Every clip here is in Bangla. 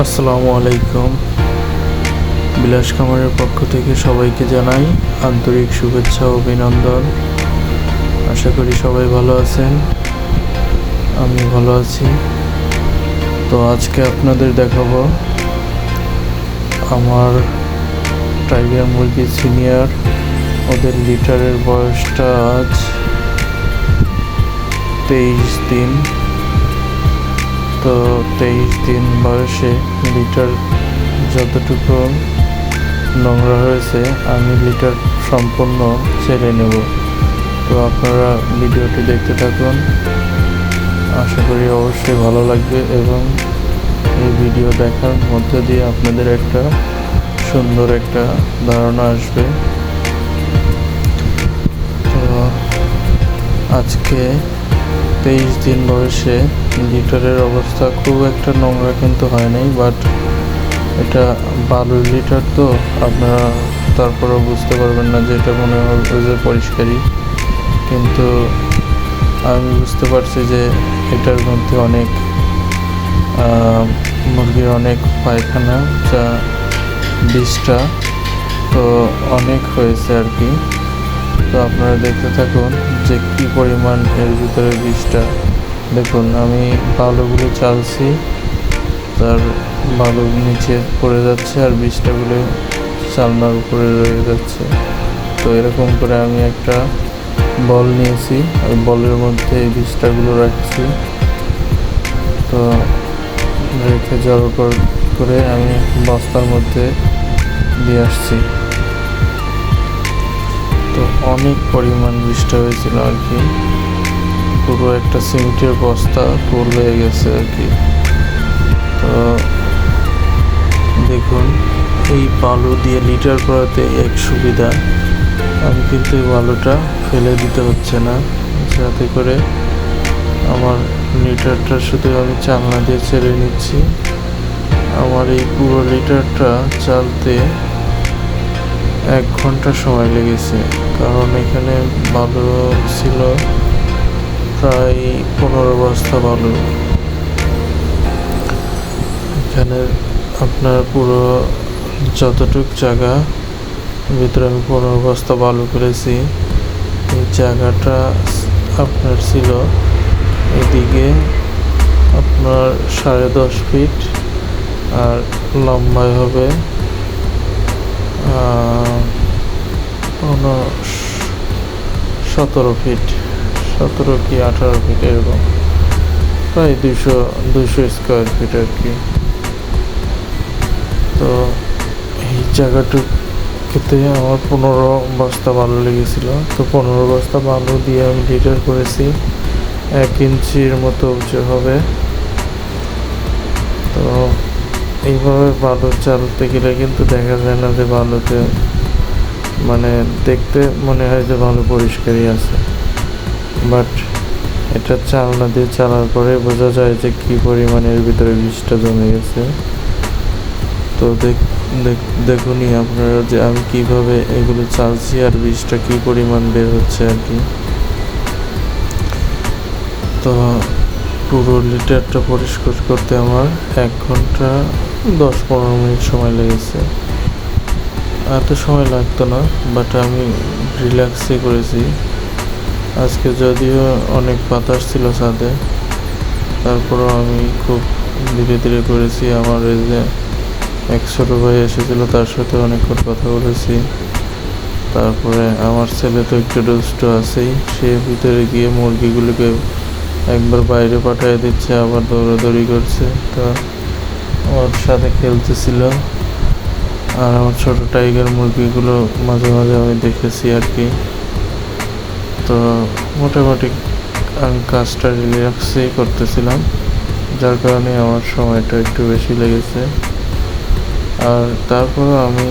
আসসালামু আলাইকুম। বিলাস খামারের পক্ষ থেকে সবাইকে জানাই আন্তরিক শুভেচ্ছা ও অভিনন্দন। আশা করি সবাই ভালো আছেন। আমি ভালো আছি। তো আজকে আপনাদের দেখাবো আমার টাইগার মুরগি সিনিয়র। ওদের লিটারের বয়সটা আজ তেইশ দিন। তো তেইশ দিন বয়সে লিটার যতটুকু নোংরা হয়েছে, আমি লিটার সম্পূর্ণ ছেড়ে নেব। তো আপনারা ভিডিওটি দেখতে থাকুন। আশা করি অবশ্যই ভালো লাগবে এবং এই ভিডিও দেখার মধ্যে দিয়ে আপনাদের একটা সুন্দর একটা ধারণা আসবে। তো আজকে তেইশ দিন বয়সে লিটারের অবস্থা খুব একটা নোংরা কিন্তু হয় নাই বাট এটা বালুর লিটার তো, আপনারা তারপরেও বুঝতে পারবেন না যে এটা মনে হবে যে পরিষ্কারই। কিন্তু আমি বুঝতে পারছি যে এটার মধ্যে অনেক মুরগির অনেক পায়খানা যা বিষটা, তো অনেক হয়েছে আর কি। তো আপনারা দেখতে থাকুন যে কি পরিমাণ এর ভিতরে বিষটা। দেখুন, আমি বালুগুলো চালছি, তার বালু নিচে পড়ে যাচ্ছে আর বিষটাগুলো চালনার উপরে রয়ে যাচ্ছে। তো এরকম করে আমি একটা বল নিয়েছি ওই বলের মধ্যে এই বিষটাগুলো রাখছি। তো রেখে জড়ো করে আমি বস্তার মধ্যে দিয়ে আসছি। তো অনেক পরিমাণ বৃষ্টি হয়েছিল আর কি। পুরো একটা সিমেন্টের বস্তা ফুল হয়ে গেছে আর কি। তো দেখুন, এই বালু দিয়ে লিটার করাতে এক সুবিধা। আমি কিন্তু এই বালুটা ফেলে দিতে হচ্ছে না, যাতে করে আমার লিটারটা শুধু আমি চালনা দিয়ে ছেড়ে নিচ্ছি। আমার এই পুরো লিটারটা চালতে এক ঘণ্টা সময় লেগেছে। কারণ এখানে বালু ছিল প্রায় পনেরো বস্তা বালু এখানে আপনার পুরো যতটুক জায়গা, ভিতরে আমি পনেরো বস্তা বালু ফেলেছি। এই জায়গাটা আপনার ছিল এদিকে আপনার সাড়ে দশ ফিট আর লম্বায় হবে সতেরো ফিট সতেরো কি আঠারো ফিট এরকম। প্রায় দুশো দুশো স্কোয়ার ফিট আর কি। তো এই জায়গাটুকুতে আমার পনেরো বস্তা বালু লেগেছিল। তো পনেরো বস্তা বালু দিয়ে আমি লিটার করেছি। এক ইঞ্চির মতো উঁচু হবে। তো এইভাবে বালু চালতে গেলে কিন্তু দেখা যায় না যে বালুতে মানে দেখতে মনে হয় যে ভালো পরিষ্কারই আছে। বাট এটা চালনা দিয়ে চালার পরে বোঝা যায় যে কি পরিমাণের ভিতরে বিষটা জমে গেছে। তো দেখ- দেখ- দেখুনই আপনারা যে আমি কীভাবে এগুলো চালছি আর বিষটা কি পরিমাণ বের হচ্ছে আর কি। তো পুরো লিটারটা পরিষ্কার করতে আমার এক ঘণ্টা দশ পনেরো মিনিট সময় লেগেছে। এত সময় লাগতো না বাট আমি রিল্যাক্সই করেছি। আজকে যদিও অনেক বাতাস ছিল ছাদে, তারপরও আমি খুব ধীরে ধীরে করেছি। আমার এই যে এক ছোটো ভাই এসেছিল, তার সাথে অনেকক্ষণ কথা বলেছি। তারপরে আমার ছেলে তো একটু দুষ্ট আছেই, সে ভিতরে গিয়ে মুরগিগুলোকে একবার বাইরে পাঠিয়ে দিচ্ছে, আবার দৌড়াদৌড়ি করছে। তো ওর সাথে খেলতেছিল। আর আমার ছোট টাইগার মুরগিগুলো মাঝে মাঝে আমি দেখেছি আর কি। তো মোটামুটি আমি কাজটা রিল্যাক্সেই করতেছিলাম, যার কারণে আমার সময়টা একটু বেশি লেগেছে। আর তারপরেও আমি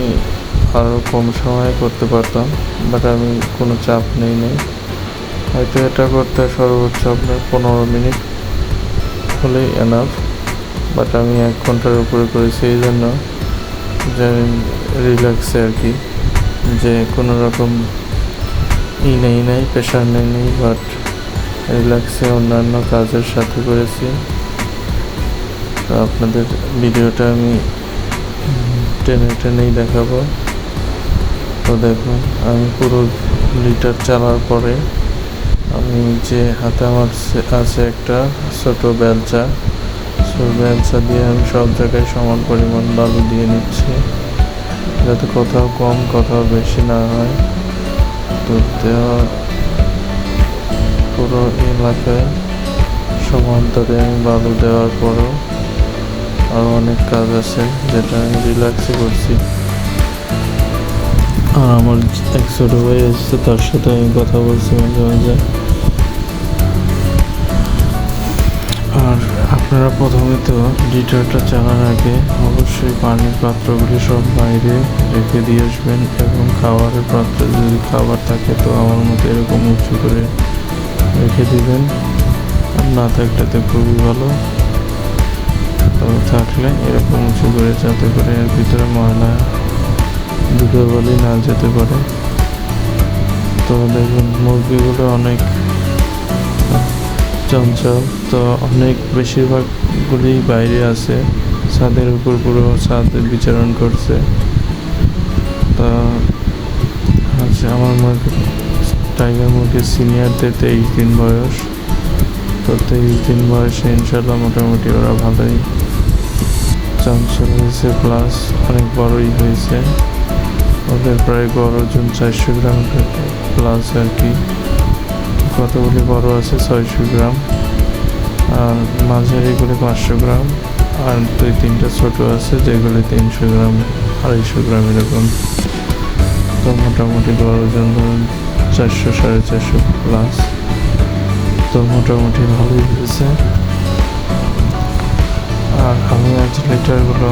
আরও কম সময়ে করতে পারতাম বাট আমি কোনো চাপ নেই নেই। হয়তো এটা করতে সর্বোচ্চ আপনার পনেরো মিনিট হলেই এনাফ বাট আমি এক ঘণ্টার উপরে করেছি এই জন্য যে আমি রিল্যাক্সে আর কি, যে কোনো রকম ই নেই, নাই প্রেশার নেই নেই বাট রিল্যাক্সে অন্যান্য কাজের সাথে করেছি। তো আপনাদের ভিডিওটা আমি টেনে টেনেই দেখাবো। তো দেখুন, আমি পুরো লিটার চালার পরে আমি যে হাতে আমার আছে একটা ছোট বেলচা। ছোট বেলচা দিয়ে আমি সব জায়গায় সমান পরিমাণ বালু দিয়ে নিচ্ছি, যাতে কোথাও কম, কোথাও বেশি না হয়। তো দেওয়া পুরো এলাকায় সমান্তরে আমি বালু দেওয়ার পরও আরও অনেক কাজ আছে, যেটা আমি রিল্যাক্সে করছি। আর আমার এক ছোটো ভাই এসেছে, তার সাথে আমি কথা বলছি মাঝে মাঝে। আপনারা প্রথমে তো লিটারটা চালার আগে অবশ্যই পানির পাত্রগুলি সব বাইরে রেখে দিয়ে আসবেন এবং খাবারের পাত্রে যদি খাবার থাকে তো আমার মতো এরকম উঁচু করে রেখে দিবেন। আর না থাকলে খুবই ভালো। থাকলে এরকম উঁচু করে যাতে করে এর ভিতরে ময়লা ধুলোবালি না যেতে পারে। তো দেখুন, মুরগিগুলো অনেক চঞ্চল তো অনেক বেশিরভাগগুলি বাইরে আছে। ছাদের উপর পুরো ছাদে বিচরণ করছে। তা আচ্ছা আমার মুরগি টাইগার মুরগির সিনিয়রদের তেইশ দিন বয়স। তো তেইশ দিন বয়সে ইনশাল্লাহ মোটামুটি ওরা ভালোই চঞ্চল হয়েছে প্লাস অনেক বড়ই হয়েছে। ওদের প্রায় গড় ওজন চারশো গ্রাম প্লাস আর কি। কতগুলি বড় আছে? ছয়শো গ্রাম। আর মাঝারিগুলি পাঁচশো গ্রাম। আর দুই, তিনটা ছোট আছে যেগুলি তিনশো গ্রাম, আড়াইশো গ্রাম এরকম। তো মোটামুটি ওজন ধরুন চারশো, সাড়ে চারশো প্লাস তো মোটামুটি ভালোই হয়েছে। আর আমি আজ লিটারগুলো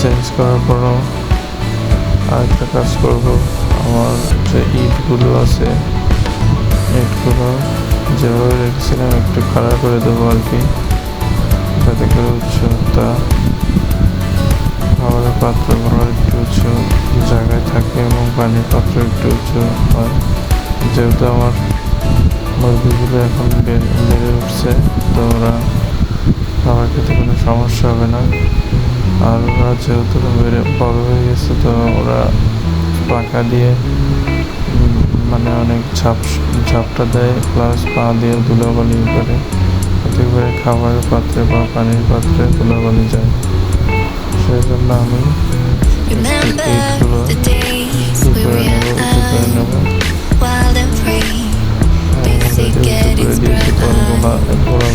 চেঞ্জ করার পরও আরেকটা কাজ করব। আমার যে ইটগুলো আছে ইটগুলো যেভাবে রেখেছিলাম একটু খাড়া করে দেবো আর কি। যাতে করে উচ্চতা, খাবারের পাত্রগুলো একটু উঁচু জায়গায় থাকে এবং পানির পাত্র একটু উঁচু হয়। যেহেতু আমার মুরগিগুলো এখন বেড়ে উঠছে, তো ওরা খাবার খেতে কোনো সমস্যা হবে না। আর ওরা যেহেতু বেড়ে বড় হয়ে গেছে, তো ওরা পাকা দিয়ে মানে অনেক ঝাপ ঝাপটা দেয় প্লাস পা দিয়ে ধুলোবালি করে। এতে করে খাবারের পাত্রে বা পানির পাত্রে ধুলোবালি যায়। সেই জন্য আমি days উঁচু করে নেব করে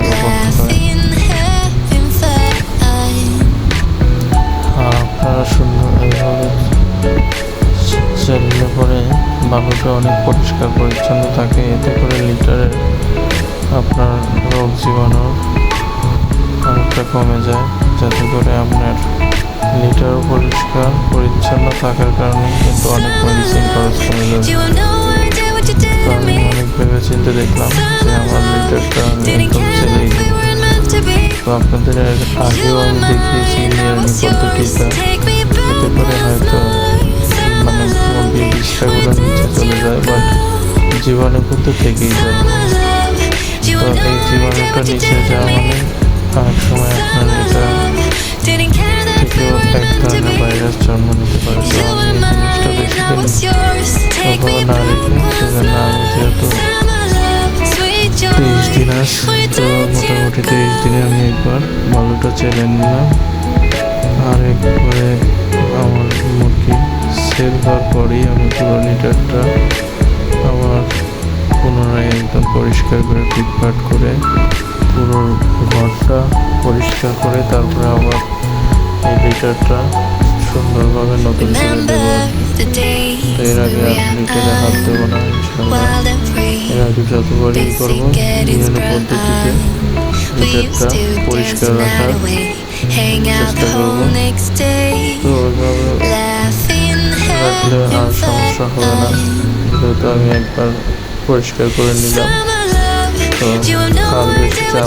উঁচু আর আপনারা সুন্দর এইভাবে চাললে পরে বালুটা অনেক পরিষ্কার পরিচ্ছন্ন থাকে। এতে করে লিটারের আপনার রোগ জীবাণু অনেকটা কমে যায়। যাতে করে আপনার লিটারও পরিষ্কার, পরিচ্ছন্ন থাকার কারণে কিন্তু অনেক মেডিসিন খরচ কমে তো আমি অনেক ভেবে চিন্তে দেখলাম যে আমার লিটারটা আমি একদম care তো আপনাদের আগেও আমি দেখিয়েছি yours. পদ্ধতিটা এতে করে হয়তো. মানে বিষটাগুলো নিচে চলে যায় বাট জীবাণু কিন্তু থেকেই যায় তো এই you নিচে যাওয়া. মানে অনেক সময় আপনার এটা এক ধরনের. ভাইরাস জন্ম নিতে পারে তো আমি এই জিনিসটা বেশি দিন না সেজন্য আমি. যেহেতু We তো মোটামুটি তেইশ দিনে আমি একবার বালুটা চেলে নিলাম। আর একবারে আমার মুরগি সেল হওয়ার পরেই আমি পুরো লিটারটা আবার পুনরায় একদম পরিষ্কার করে ফিটফাট করে পুরো ঘরটা পরিষ্কার করে তারপরে আবার এই লিটারটা সুন্দরভাবে নতুন করে দেবো এর আগে were হাত young, না. এর আগে যতবারই করব Basic পদ্ধতিতে dance পরিষ্কার রাখার চেষ্টা করব। তো ওইভাবে রাখলে আর সমস্যা হবে না যেহেতু আমি একবার পরিষ্কার করে নিলাম তো আর বেশি চাপ.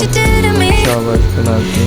চাপ আসবে না আর কি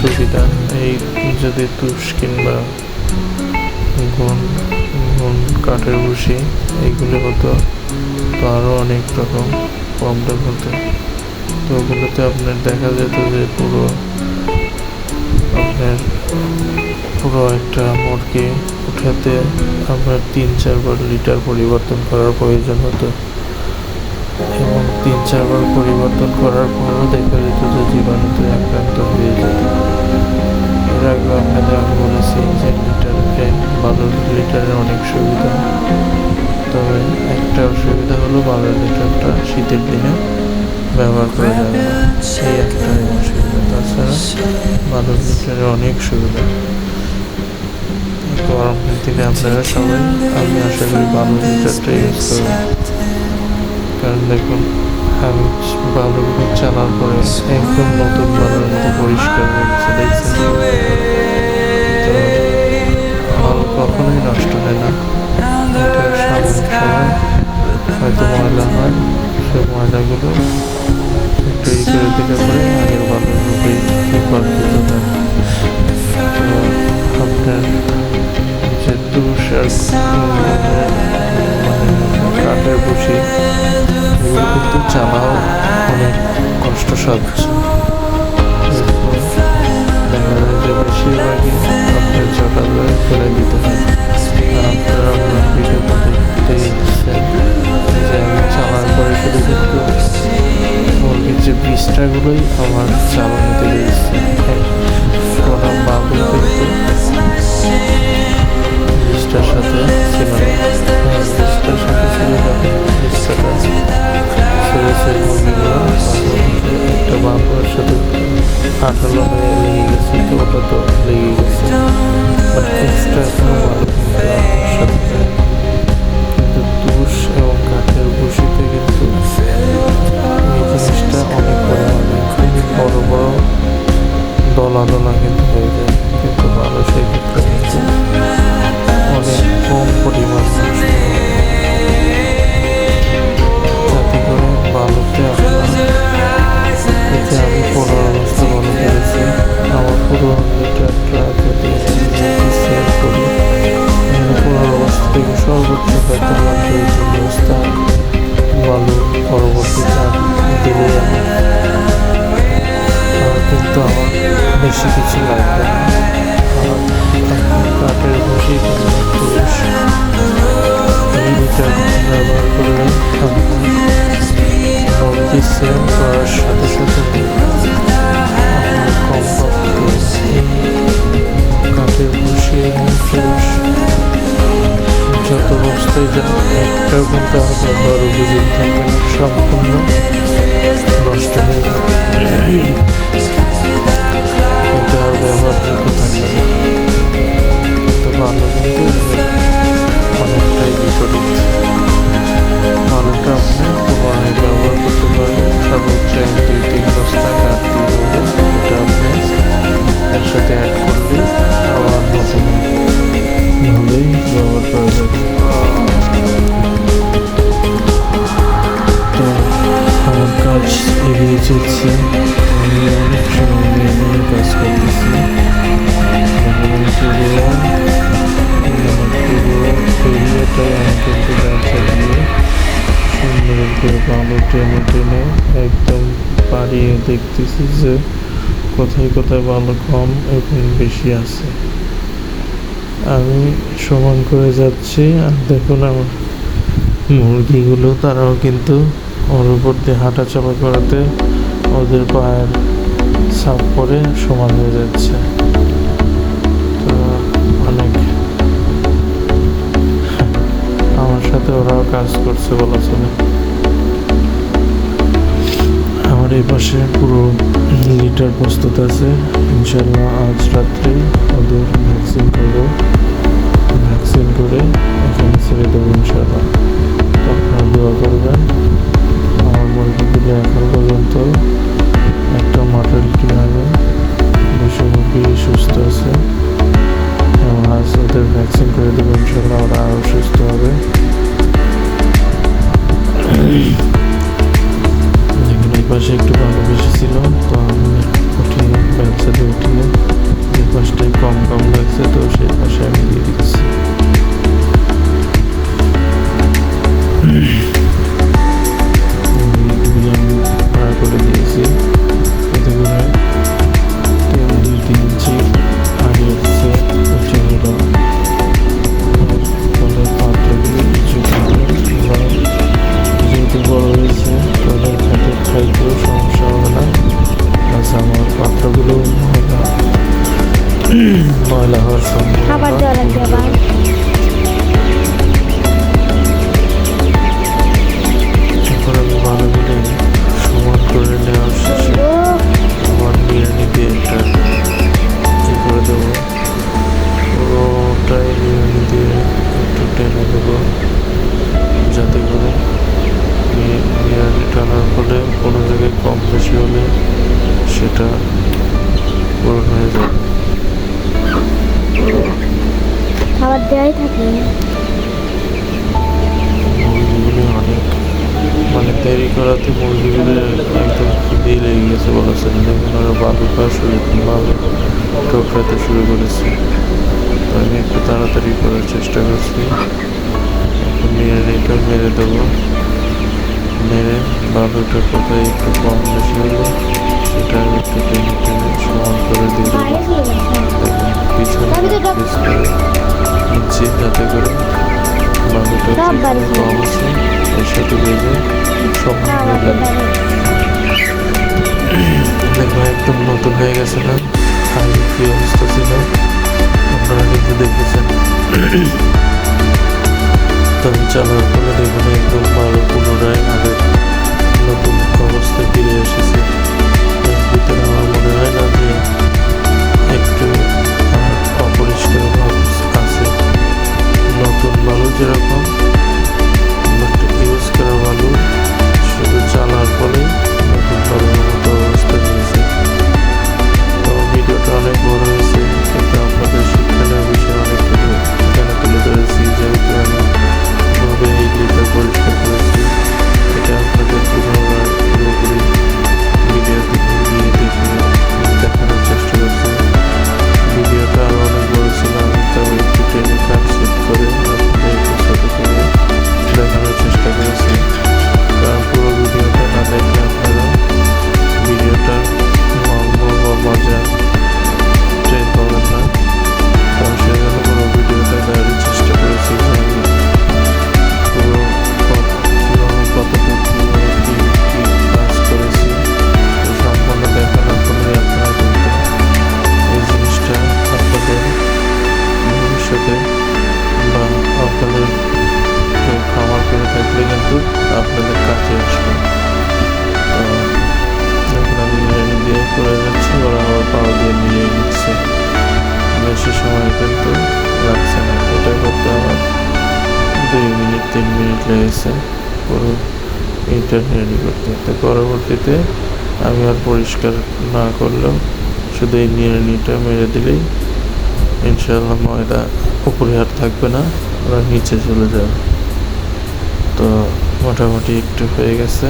সুবিধা এই যদি তুষ কিংবা গুণ গুণ কাঠের ভুসি এইগুলো হতো তো আরও অনেক রকম প্রবলেম হতো। তো ওগুলোতে আপনার দেখা যেত যে পুরো আপনার পুরো একটা মুরগি উঠাতে আপনার তিন চারবার লিটার পরিবর্তন করার প্রয়োজন হতো। এবং তিন চারবার পরিবর্তন করার পরও দেখা যেত যে জীবাণুতে আক্রান্ত হয়ে যেত। আগে আপনাদের আমি বলেছি যে লিটারকে বারো লিটারের অনেক সুবিধা। তবে একটা অসুবিধা হলো বারো লিটারটা শীতের দিনে ব্যবহার করা যাবে সেই একটাই অসুবিধা। তাছাড়া বারো লিটারের অনেক সুবিধা। গরমের দিনে আপনারা সবাই, আমি আশা করি বারো লিটারটা ইউজ করবেন। কারণ দেখুন আমি বালুগুলো চালার পরে একদম নতুন বালুর মতো পরিষ্কার হয়ে গেছে দেখছেন বালু কখনোই নষ্ট হয় না। এটা সাময়িক সময় হয়তো ময়লা হয়, সেই ময়লাগুলো একটু ই করে দিলে পরে আগের বালুর রূপেই রূপান্তরিত হয়। আপনার যে তুষ আর মানে কাঠের বসি কিন্তু চালাও অনেক কষ্টসাধ্য দেখা যায় যে বেশিরভাগই আপনার সকালবেলা ফেলে দিতে হয় আর আপনারা আপনার ভিডিওটা দেখতেই দিচ্ছেন যে আমি চালার পরে শুধু যে আমার দিয়েছে বীজটার সাথে হ্যাঁ, সাথে হয়ে লেগে গেছে, তো লেগে গেছে। বাট কিন্তু এবং জিনিসটা অনেক বড় বড় দলা দলা হয়ে যায়। কিন্তু ভালো সেক্ষেত্রে কিন্তু অনেক কম পরিমাণ পুরো যদি সেভ করি এখানে পনেরো অবস্থা থেকে সর্বোচ্চ অবস্থা বালু পরবর্তীতে আর দিলে কিন্তু আমার বেশি কিছু লাগবে না ব্যবহার করলে মুরগি সেল করার সাথে সাথে বস্তায় জন্য একটাও কিন্তু আমাদের ব্যবহার উপযোগ সম্পূর্ণ নষ্ট হয়ে যাবে। অনেকটাই বিপরীত। দেখতেছি যে কোথায় কোথায় ভালো কম এবং বেশি আছে। আমি সমান করে যাচ্ছি আর দেখুন আমার মুরগিগুলো, তারাও কিন্তু ওর উপর দিয়ে হাঁটা চলা করাতে ওদের পায়ের ছাপ পরে সমান হয়ে যাচ্ছে। তো অনেক আমার সাথে ওরাও কাজ করছে বলা চলে। আমার এই পাশে পুরো লিটার প্রস্তুত আছে। ইনশাল্লাহ আজ রাত্রে ওদের ভ্যাকসিন করব। ভ্যাকসিন করে এখানে ছেড়ে দেবো ইনশাল্লাহ তো আপনারা দোয়া করবেন। আমার মুরগিগুলো এখন পর্যন্ত একটা কিনে আগে দুশো মুরগি সুস্থ আছে। আজ ওদের ভ্যাকসিন করে দেবো ইনশাল্লাহ ওরা আরও সুস্থ হবে। পাশে একটু ভালো বেশি ছিল, তো আমি উঠিয়ে ব্যবসাতে উঠিয়ে যে পাশটায় কম কম লাগছে, তো সেই পাশে আমি দিয়ে দিচ্ছি। করে দিয়েছি। খাইতেও সমস্যা হবে না। প্লাস আমার পাত্রগুলো ময়লা ময়লা হওয়ার সম্ভব দেরি করাতে মুরগিগুলো একদম খিদেই লেগে গেছে বলা ছিল দেখুন ওরা বালু খাওয়া শুরু বালু ঠোকরাতে শুরু করেছে। তো আমি একটু তাড়াতাড়ি করার চেষ্টা করছি। এখন বিরিয়ানিটা মেরে দেবো। মেরে বালুটা কোথায় একটু কম বেশি হলো সেটা আমি একটু টেনে টেনে সমান করে দিয়ে দেবো। চলে পিছনে এটা- নিচ্ছি যাতে করে দেখো একদম নতুন হয়ে গেছে না আগে কি অবস্থা ছিল আপনারা কিন্তু দেখেছেন তবে চালার ফলে দেখুন একদম ভালো পুনরায় আগের মিনিট লেগেছে পুরো এইটা রেডি করতে তো পরবর্তীতে আমি আর পরিষ্কার না করলেও শুধু এই নিড়ানিটা মেরে দিলেই ইনশাআল্লাহ ময়দা উপরে আর থাকবে না, ওরা নিচে চলে যাবে। তো মোটামুটি একটু হয়ে গেছে।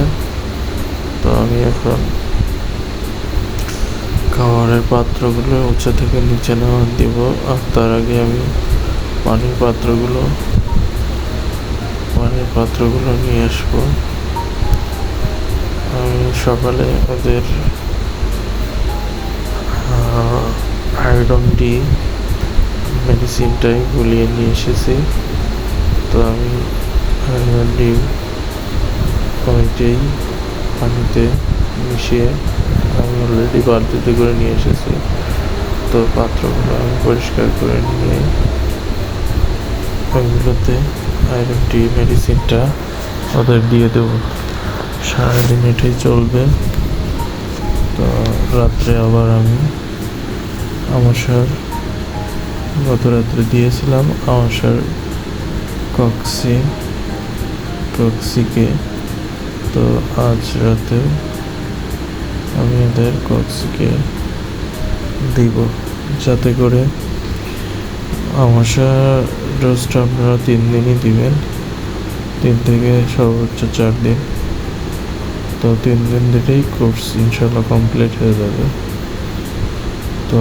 তো আমি এখন খাবারের পাত্রগুলো উঁচু থেকে নিচে নেওয়া দিব। আর তার আগে আমি পানির পাত্রগুলো পাত্রগুলো নিয়ে আসব। আমি সকালে ওদের আয়রন ডি মেডিসিনটাই গুলিয়ে নিয়ে এসেছি। তো আমি আয়রন ডি ওইটাই পানিতে মিশিয়ে আমি অলরেডি বালতিতে করে নিয়ে এসেছি। তো পাত্রগুলো আমি পরিষ্কার করে নিয়ে ওইগুলোতে আয়রন টি মেডিসিনটা ওদের দিয়ে দেবো। সারাদিন এটাই চলবে। তো রাত্রে আবার আমি আমাশার গত রাত্রে দিয়েছিলাম আমাশার কক্সি, কক্সিকে। তো আজ রাতে আমি এদের কক্সিকে দিব, যাতে করে আমাশা ডোজটা আপনারা তিন দিনই দিবেন। তিন থেকে সর্বোচ্চ চার দিন। তো তিন দিন দিলেই কোর্স ইনশাল্লাহ কমপ্লিট হয়ে যাবে। তো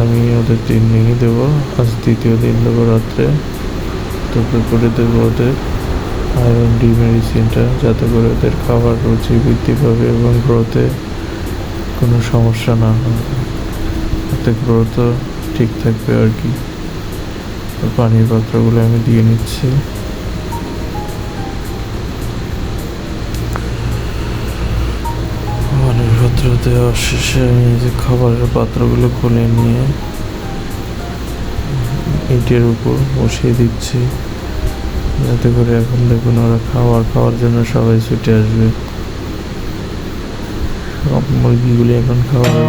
আমি ওদের তিন দিনই দেবো। আজ দ্বিতীয় দিন দেবো রাত্রে। তো করে দেবো ওদের আয়রন ডি মেডিসিনটা যাতে করে ওদের খাবার রুচি বৃদ্ধি পাবে এবং গ্রোথে কোনো সমস্যা না হয়। এতে গ্রোথও ঠিক থাকবে আর কি। পানির পাত্রগুলো আমি দিয়ে নিচ্ছি। পানির পাত্র দেওয়ার শেষে আমি যে খাবারের পাত্রগুলো খুলে নিয়ে ইটের উপর বসিয়ে দিচ্ছি। যাতে করে এখন দেখুন ওরা খাবার খাওয়ার জন্য সবাই ছুটে আসবে। সব মুরগিগুলি এখন খাবারের